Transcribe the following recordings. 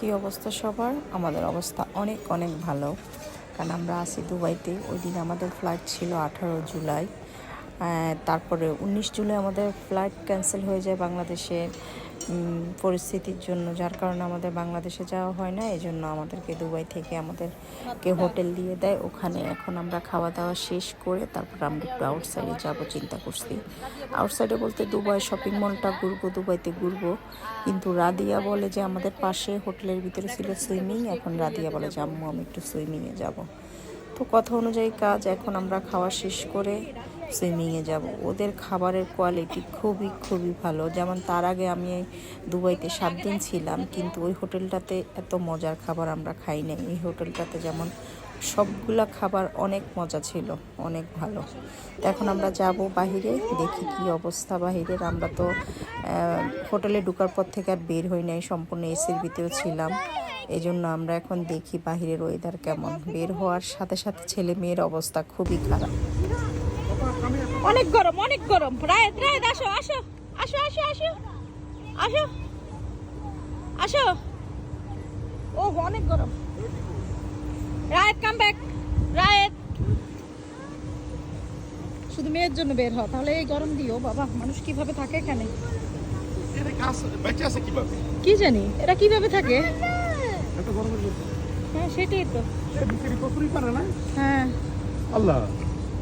কি অবস্থা সবার? আমাদের অবস্থা অনেক অনেক ভালো। কারণ আমরা আছি দুবাইতে। ওই দিন আমাদের ফ্লাইট ছিল আঠারো জুলাই। তারপরে উনিশ জুলাই আমাদের ফ্লাইট ক্যান্সেল হয়ে যায় বাংলাদেশে। পরিস্থিতির জন্য, যার কারণে আমাদের বাংলাদেশে যাওয়া হয় না এই জন্য আমাদেরকে দুবাই থেকে আমাদেরকে হোটেল দিয়ে দেয়। ওখানে এখন আমরা খাওয়া দাওয়া শেষ করে তারপর আমরা একটু আউটসাইডে যাব, চিন্তা করছি। আউটসাইডে বলতে দুবাই শপিং মলটা ঘুরবো, দুবাইতে ঘুরবো। কিন্তু রাদিয়া বলে যে আমাদের পাশে হোটেলের ভিতরে ছিল সুইমিং এখন রাদিয়া বলে যে আমি একটু সুইমিংয়ে যাব। তো কথা অনুযায়ী কাজ, এখন আমরা খাওয়া শেষ করে সুইমিংয়ে যাব। ওদের খাবারের কোয়ালিটি খুবই খুবই ভালো। যেমন তার আগে আমি দুবাইতে সাত দিন ছিলাম, কিন্তু ওই হোটেলটাতে এত মজার খাবার আমরা খাই নাই। এই হোটেলটাতে যেমন সবগুলা খাবার অনেক মজা ছিল, অনেক ভালো। এখন আমরা যাব বাহিরে, দেখি কি অবস্থা বাহিরের। আমরা তো হোটেলে ঢুকার পর থেকে আর বের হই নাই, সম্পূর্ণ এসির ভিতরে ছিলাম। এই জন্য আমরা এখন দেখি বাহিরের ওয়েদার কেমন। বের হওয়ার সাথে সাথে ছেলে মেয়ের অবস্থা খুবই খারাপ। অনেক গরম অনেক গরম। রায়ত রায়ত আসো আসো আসো আসো আসো আসো আসো। ও অনেক গরম। Rayat come back Rayat. শুধু মেয়ের জন্য বের হ তাহলে এই গরম দিও। বাবা মানুষ কীভাবে থাকে এখানে? কি জানি এরা কীভাবে থাকে? হ্যাঁ সেটাই তো। হ্যাঁ। আল্লাহ।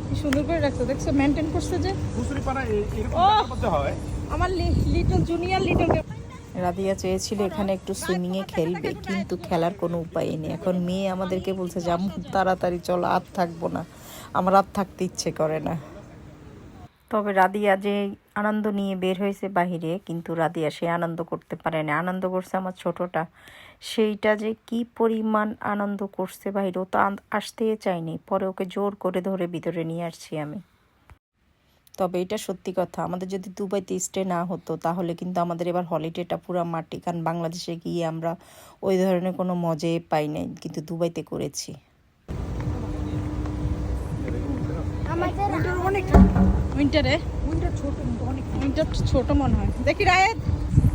কি সুন্দর করে রাখছো? দেখছ মেনটেন করছে যে! হয়। আমার লিটল জুনিয়র লিটল রাধিয়া চেয়েছিল এখানে একটু সুইমিংয়ে খেলবে কিন্তু খেলার কোনো উপায় নেই। এখন মেয়ে আমাদেরকে বলছে যে আমি তাড়াতাড়ি চলো আর থাকব না। আমার আর থাকতে ইচ্ছে করে না। তবে রাধিয়া যে আনন্দ নিয়ে বের হয়েছে বাহিরে কিন্তু রাদিয়া সে আনন্দ করতে পারে না আনন্দ করছে আমার ছোটটা। সেইটা যে কি পরিমাণ আনন্দ করছে বাহিরে ও তো আসতে চায়নি। পরে ওকে জোর করে ধরে ভিতরে নিয়ে আসছি আমি। তবে এটা সত্যি কথা আমাদের যদি দুবাইতে স্টে না হতো তাহলে কিন্তু আমাদের এবার হলিডেটা পুরো মাটি। কারণ বাংলাদেশে গিয়ে আমরা ওই ধরনের কোনো মজাই পাই নাই কিন্তু দুবাইতে করেছি। উইন্টারে উইন্টার ছোট মনে হয়। দেখি রায়েত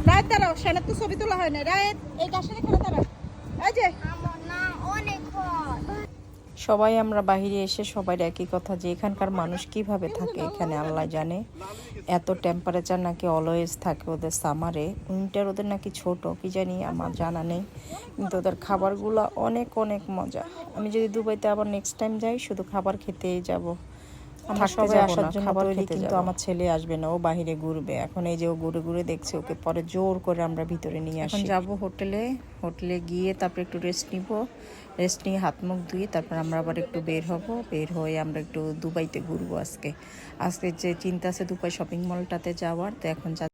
রায়েত দাঁড়াও সেনের তো ছবি তোলা হয় না রায়েত এই গাছের এখানে দাঁড়াও। এই যে। সবাই আমরা বাইরে এসে সবাই একই কথা যে এখানকার মানুষ কীভাবে থাকে এখানে আল্লাহ জানে। এত টেম্পারেচার নাকি অলওয়েজ থাকে ওদের সামারে উইন্টার ওদের নাকি ছোট কি জানি আমার জানা নেই। কিন্তু ওদের খাবারগুলো অনেক অনেক মজা। আমি যদি দুবাইতে আবার নেক্সট টাইম যাই শুধু খাবার খেতেই যাব। আমরা থাকতে সবাই যাব আসার না, জন্য খাবার খেতে কিন্তু আমার ছেলে আসবে না ও বাহিরে ঘুরবে। এখন এই যে ও ঘুরে ঘুরে দেখছে ওকে পরে জোর করে আমরা ভিতরে নিয়ে আসি। যাব হোটেলে হোটেলে গিয়ে তারপর একটু রেস্ট নিব। রেস্ট নিয়ে হাত মুখ ধুয়ে তারপর আমরা আবার একটু বের হব। বের হয়ে আমরা একটু দুবাইতে ঘুরবো আজকে। আজকে যে চিন্তা আছে দুবাই শপিং মলটাতে যাওয়ার তো এখন